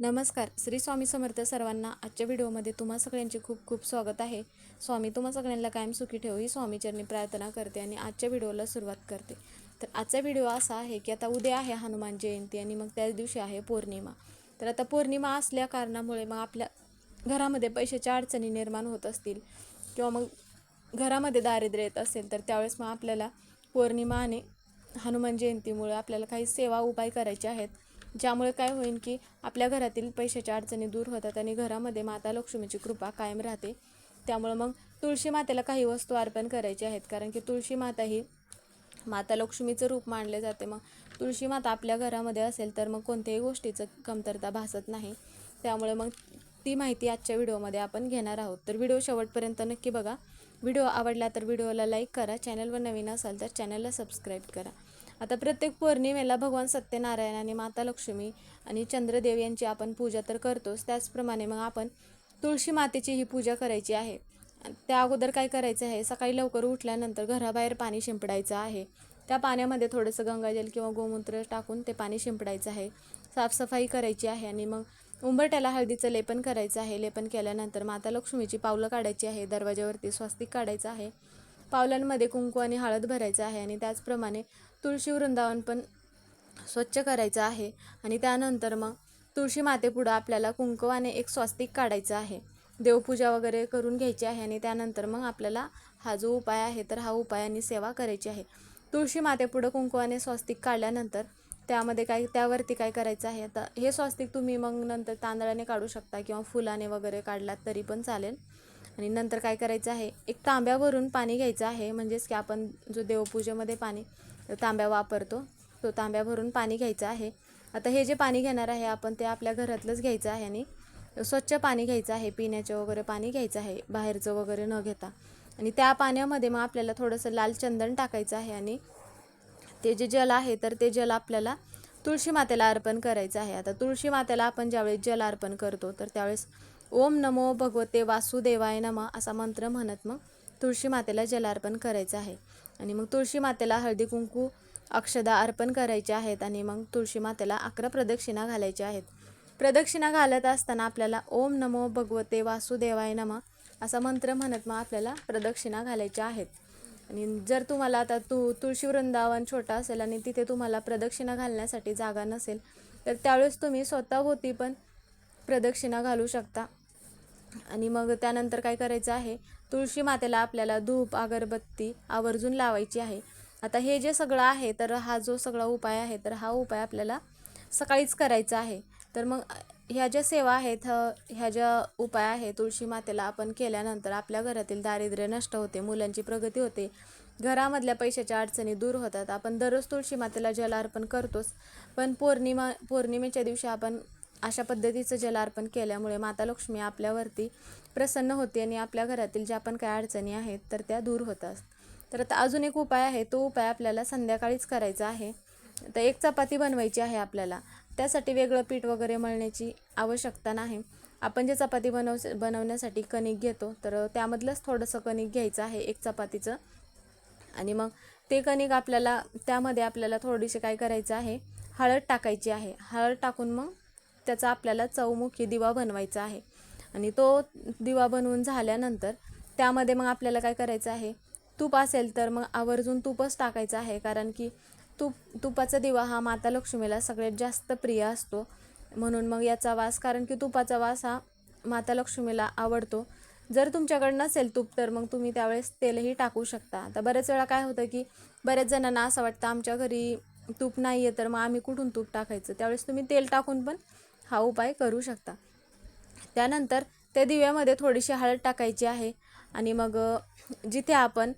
नमस्कार. श्री स्वामी समर्थ सर्वांना आजच्या व्हिडिओमध्ये तुम्हा सगळ्यांचे खूप खूप स्वागत आहे. स्वामी तुम्हा सगळ्यांना कायम सुखी ठेवू ही स्वामीचरणी प्रार्थना करते आणि आजच्या व्हिडिओला सुरुवात करते. तर आजचा व्हिडिओ असा आहे की आता उद्या आहे हनुमान जयंती आणि मग त्याच दिवशी आहे पौर्णिमा. तर आता पौर्णिमा असल्या कारणामुळे मग आपल्या घरामध्ये पैशाच्या अडचणी निर्माण होत असतील किंवा मग घरामध्ये दारिद्र्य येत असेल तर त्यावेळेस मग आपल्याला पौर्णिमा आणि हनुमान जयंतीमुळे आपल्याला काही सेवा उपाय करायचे आहेत. ज्यामुळे काय होईल की आपल्या घरातील पैशाच्या अडचणी दूर होतात आणि घरामध्ये माता लक्ष्मीची कृपा कायम राहते. त्यामुळं मग तुळशी मातेला काही वस्तू अर्पण करायचे आहेत. कारण की तुळशी माता ही माता लक्ष्मीचं रूप मानले जाते. मग तुळशी माता आपल्या घरामध्ये असेल तर मग कोणत्याही गोष्टीचं कमतरता भासत नाही. त्यामुळे मग ती माहिती आजच्या व्हिडिओमध्ये आपण घेणार आहोत. तर व्हिडिओ शेवटपर्यंत नक्की बघा. व्हिडिओ आवडला तर व्हिडिओला लाईक करा. चॅनलवर नवीन असाल तर चॅनलला सबस्क्राईब करा. आता प्रत्येक पौर्णिमेला भगवान सत्यनारायण आणि माता लक्ष्मी आणि चंद्रदेव यांची आपण पूजा तर करतोच. त्याचप्रमाणे मग आपण तुळशी मातेची ही पूजा करायची आहे. त्या अगोदर काय करायचं आहे? सकाळी लवकर उठल्यानंतर घराबाहेर पाणी शिंपडायचं आहे. त्या पाण्यामध्ये थोडंसं गंगाजल किंवा गोमूत्र टाकून ते पाणी शिंपडायचं आहे. साफसफाई करायची आहे आणि मग उंबरट्याला हळदीचं लेपन करायचं आहे. लेपन केल्यानंतर माता लक्ष्मीची पावलं काढायची आहे. दरवाज्यावरती स्वस्तिक काढायचं आहे. पावलांमध्ये कुंकू आणि हळद भरायचं आहे आणि त्याचप्रमाणे तुळशी वृंदावन पण स्वच्छ करायचं आहे. आणि त्यानंतर मग तुळशी मातेपुढं आपल्याला कुंकवाने एक स्वास्तिक काढायचं आहे. देवपूजा वगैरे करून घ्यायची आहे आणि त्यानंतर मग आपल्याला हा जो उपाय आहे तर हा उपाय आणि सेवा करायची आहे. तुळशी मातेपुढं कुंकवाने स्वास्तिक काढल्यानंतर त्यामध्ये काय त्यावरती काय करायचं आहे? आता हे स्वास्तिक तुम्ही मग नंतर तांदळाने काढू शकता किंवा फुलाने वगैरे काढलात तरी पण चालेल. आणि नंतर काय करायचं आहे? एक तांब्यावरून पाणी घ्यायचं आहे. म्हणजेच की आपण जो देवपूजेमध्ये पाणी तांब्या वापरतो. तो तांब्या भरून पाणी घ्यायचं आहे. आता हे जे पाणी घेणार आहे आपण ते आपल्या घरातलंच घ्यायचं आहे आणि स्वच्छ पाणी घ्यायचं आहे. पिण्याचं वगैरे पाणी घ्यायचं आहे बाहेरचं वगैरे न घेता. आणि त्या पाण्यामध्ये मग आपल्याला थोडंसं लाल चंदन टाकायचं आहे आणि ते जे जल आहे तर ते जल आपल्याला तुळशी मातेला अर्पण करायचं आहे. आता तुळशी मातेला आपण ज्यावेळेस जल अर्पण करतो तर त्यावेळेस ओम नमो भगवते वासुदेवाय नम असा मंत्र म्हणत मग तुळशी मातेला जलार्पण करायचं आहे. आणि मग तुळशी मातेला हळदी कुंकू अक्षदा अर्पण करायचे आहेत आणि मग तुळशी मातेला अकरा प्रदक्षिणा घालायच्या आहेत. प्रदक्षिणा घालत असताना आपल्याला ओम नमो भगवते वासुदेवाय नम असा मंत्र म्हणत मग आपल्याला प्रदक्षिणा घालायच्या आहेत. आणि जर तुम्हाला आता तू तुळशी वृंदावन छोटा असेल आणि तिथे तुम्हाला प्रदक्षिणा घालण्यासाठी जागा नसेल तर त्यावेळेस तुम्ही स्वतःभोवती पण प्रदक्षिणा घालू शकता. आणि मग त्यानंतर काय करायचं आहे तुळशी मातेला आपल्याला धूप अगरबत्ती आवर्जून लावायची आहे. आता हे जे सगळं आहे तर हा जो सगळा उपाय आहे तर हा उपाय आपल्याला सकाळीच करायचा आहे. तर मग ह्या ज्या सेवा आहेत ह्या ज्या उपाय आहे तुळशी मातेला आपण केल्यानंतर आपल्या घरातील दारिद्र्य नष्ट होते मुलांची प्रगती होते घरामधल्या पैशाच्या अडचणी दूर होतात. आपण दररोज तुळशी मातेला जल अर्पण करतोच. पण पौर्णिमा पौर्णिमेच्या दिवशी आपण अशा पद्धतीचं जलार्पण केल्यामुळे माता लक्ष्मी आपल्यावरती प्रसन्न होते आणि आपल्या घरातील ज्या पण काय अडचणी आहेत तर त्या दूर होतात तर आता अजून एक उपाय आहे तो उपाय आपल्याला संध्याकाळीच करायचा आहे. तर एक चपाती बनवायची आहे आपल्याला. त्यासाठी वेगळं पीठ वगैरे मळण्याची आवश्यकता नाही. आपण जे चपाती बनव बनवण्यासाठी कणिक घेतो तर त्यामधलंच थोडंसं कणिक घ्यायचं आहे एक चपातीचं. आणि मग ते कणिक आपल्याला त्यामध्ये आपल्याला थोडीशी काय करायचं आहे हळद टाकायची आहे. हळद टाकून मग त्याचा आपल्याला चौमुखी दिवा बनवायचा आहे. आणि तो दिवा बनवून झाल्यानंतर त्यामध्ये मग आपल्याला काय करायचं आहे? तूप असेल तर मग आवर्जून तूपच टाकायचं आहे. कारण की तूप तुपाचा दिवा हा माता लक्ष्मीला सगळ्यात जास्त प्रिय असतो. म्हणून मग याचा वास कारण की तुपाचा वास हा माता लक्ष्मीला आवडतो. जर तुमच्याकडे नसेल तूप तर मग तुम्ही त्यावेळेस तेलही टाकू शकता. आता बऱ्याच वेळा काय होतं की बऱ्याच जणांना असं वाटतं आमच्या घरी तूप नाही आहे तर मग आम्ही कुठून तूप टाकायचं? त्यावेळेस तुम्ही तेल टाकून पण हा उपाय करू शकता. त्यानंतर त्या दिव्यामध्ये थोडीशी हळद टाकायची आहे आणि मग जिथे आपण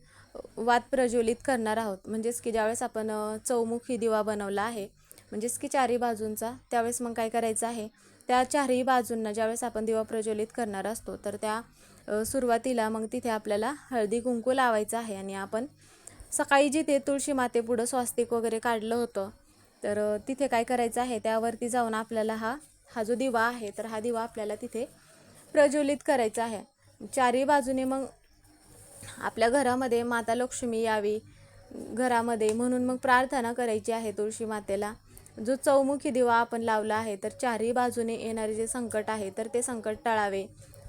वात प्रज्वलित करणार आहोत म्हणजेच की ज्यावेळेस आपण चौमुखी दिवा बनवला आहे म्हणजेच की चारही बाजूंचा त्यावेळेस मग काय करायचं आहे त्या चारही बाजूंना ज्यावेळेस आपण दिवा प्रज्वलित करणार असतो तर त्या सुरुवातीला मग तिथे आपल्याला हळदी कुंकू लावायचं आहे आणि आपण सकाळी जिथे तुळशी मातेपुढं स्वास्तिक वगैरे काढलं होतं तर तिथे काय करायचं आहे त्यावरती जाऊन आपल्याला हा हा जो दिवा आहे तर हा दिवा आपल्याला तिथे प्रज्वलित करायचा आहे. चारही बाजूने मग आपल्या घरामध्ये माता लक्ष्मी यावी घरामध्ये म्हणून मग प्रार्थना करायची आहे तुळशी मातेला. जो चौमुखी दिवा आपण लावला आहे तर चारही बाजूने येणारे जे संकट आहे तर ते संकट टळावे.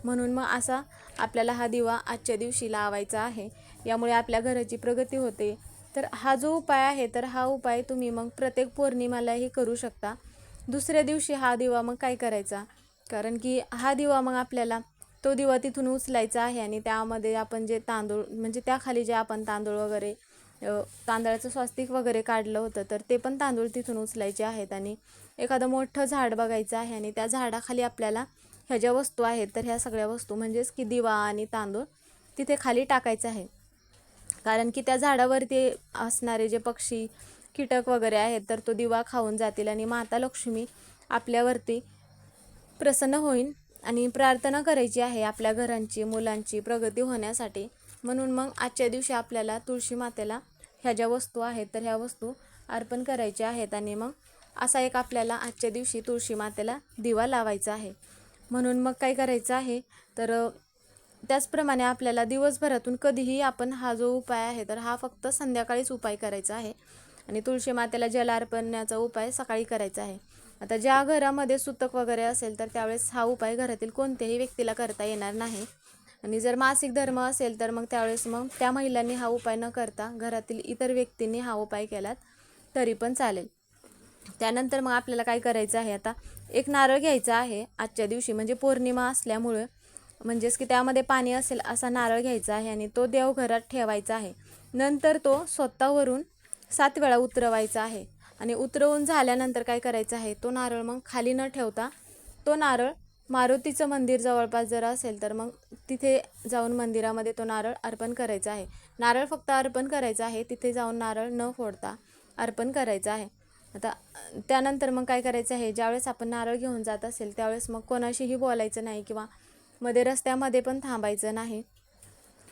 म्हणून मग असा आपल्याला हा दिवा आजच्या दिवशी लावायचा आहे. यामुळे आपल्या घराची प्रगती होते. तर हा जो उपाय आहे तर हा उपाय तुम्ही मग प्रत्येक पौर्णिमालाही करू शकता. दुसऱ्या दिवशी हा दिवा मग काय करायचा? कारण की हा दिवा मग आपल्याला तो दिवा तिथून उचलायचा आहे आणि त्यामध्ये आपण जे तांदूळ म्हणजे त्याखाली जे आपण तांदूळ वगैरे तांदळाचं स्वास्तिक वगैरे काढलं होतं तर ते पण तांदूळ तिथून उचलायचे आहेत आणि एखादं मोठं झाड बघायचं आहे आणि त्या झाडाखाली आपल्याला ह्या ज्या वस्तू आहेत तर ह्या सगळ्या वस्तू म्हणजेच की दिवा आणि तांदूळ तिथे खाली टाकायचं आहे. कारण की त्या झाडावरती असणारे जे पक्षी कीटक वगैरे आहेत तर तो दिवा खाऊन जातील आणि माता लक्ष्मी आपल्यावरती प्रसन्न होईल आणि प्रार्थना करायची आहे आपल्या घरांची मुलांची प्रगती होण्यासाठी. म्हणून मग आजच्या दिवशी आपल्याला तुळशी मातेला ह्या ज्या वस्तू आहेत तर ह्या वस्तू अर्पण करायच्या आहेत आणि मग असा एक आपल्याला आजच्या दिवशी तुळशी मातेला दिवा लावायचा आहे. म्हणून मग काय करायचं आहे तर त्याचप्रमाणे आपल्याला दिवसभरातून कधीही आपण हा जो उपाय आहे तर हा फक्त संध्याकाळीच उपाय करायचा आहे. आणि तुळशी मातेला जल अर्पण्याचा उपाय सकाळी करायचा आहे. आता ज्या घरामध्ये सुतक वगैरे असेल तर त्यावेळेस हा उपाय घरातील कोणत्याही व्यक्तीला करता येणार नाही. आणि जर मासिक धर्म असेल तर मग त्यावेळेस मग त्या महिलांनी हा उपाय न करता घरातील इतर व्यक्तींनी हा उपाय केलात तरी पण चालेल. त्यानंतर मग आपल्याला काय करायचं आहे आता? एक नारळ घ्यायचा आहे आजच्या दिवशी म्हणजे पौर्णिमा असल्यामुळे. म्हणजेच की त्यामध्ये पाणी असेल असा नारळ घ्यायचा आहे आणि तो देवघरात ठेवायचा आहे. नंतर तो स्वतःवरून सात वेळा उतरवायचा आहे. आणि उतरवून झाल्यानंतर काय करायचं आहे? तो नारळ मग खाली न ठेवता तो नारळ मारुतीचं मंदिर जवळपास जर असेल तर मग तिथे जाऊन मंदिरामध्ये तो नारळ अर्पण करायचा आहे. नारळ फक्त अर्पण करायचा आहे तिथे जाऊन नारळ न फोडता अर्पण करायचं आहे. आता त्यानंतर मग काय करायचं आहे? ज्यावेळेस आपण नारळ घेऊन जात असेल त्यावेळेस मग कोणाशीही बोलायचं नाही किंवा मध्ये रस्त्यामध्ये पण थांबायचं नाही.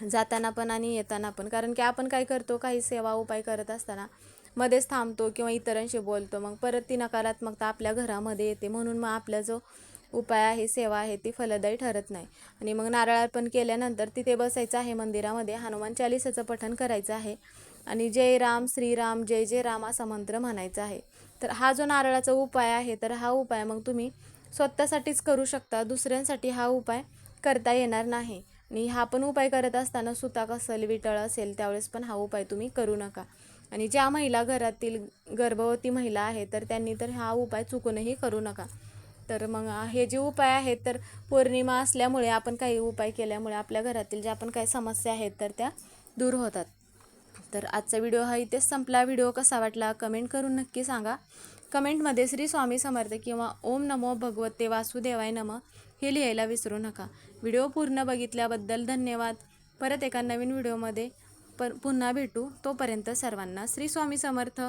जाताना पण आणि येताना पण. कारण की आपण काय करतो काही सेवा उपाय करत असताना मध्येच थांबतो किंवा इतरांशी बोलतो. मग परत ती नकारात्मकता आपल्या घरामध्ये येते. म्हणून मग आपला जो उपाय आहे सेवा आहे ती फलदायी ठरत नाही. आणि मग नारळ अर्पण केल्यानंतर तिथे बसायचं आहे मंदिरामध्ये. हनुमान चालिसाचं पठण करायचं आहे. आणि जय राम श्रीराम जय जय राम असा मंत्र म्हणायचा आहे. तर हा जो नारळाचा उपाय आहे तर हा उपाय मग तुम्ही स्वतःसाठीच करू शकता. दुसऱ्यांसाठी हा उपाय करता येणार नाही. आणि हा पण उपाय करत असताना सुताक असेल विटळ असेल त्यावेळेस पण हा उपाय तुम्ही करू नका. आणि ज्या महिला घरातील गर्भवती महिला आहे तर त्यांनी तर हा उपाय चुकूनही करू नका. तर मग हे जे उपाय आहेत तर पौर्णिमा असल्यामुळे आपण काही उपाय केल्यामुळे आपल्या घरातील ज्या पण काही समस्या आहेत तर त्या दूर होतात. तर आजचा व्हिडिओ हा इथेच संपला. व्हिडिओ कसा वाटला कमेंट करून नक्की सांगा. कमेंटमध्ये श्री स्वामी समर्थ किंवा ओम नमो भगवते वासुदेवाय नम. हे लिहायला विसरू नका. व्हिडिओ पूर्ण बघितल्याबद्दल धन्यवाद. परत एका नवीन व्हिडिओमध्ये पर पुन्हा भेटू. तोपर्यंत सर्वांना श्री स्वामी समर्थ.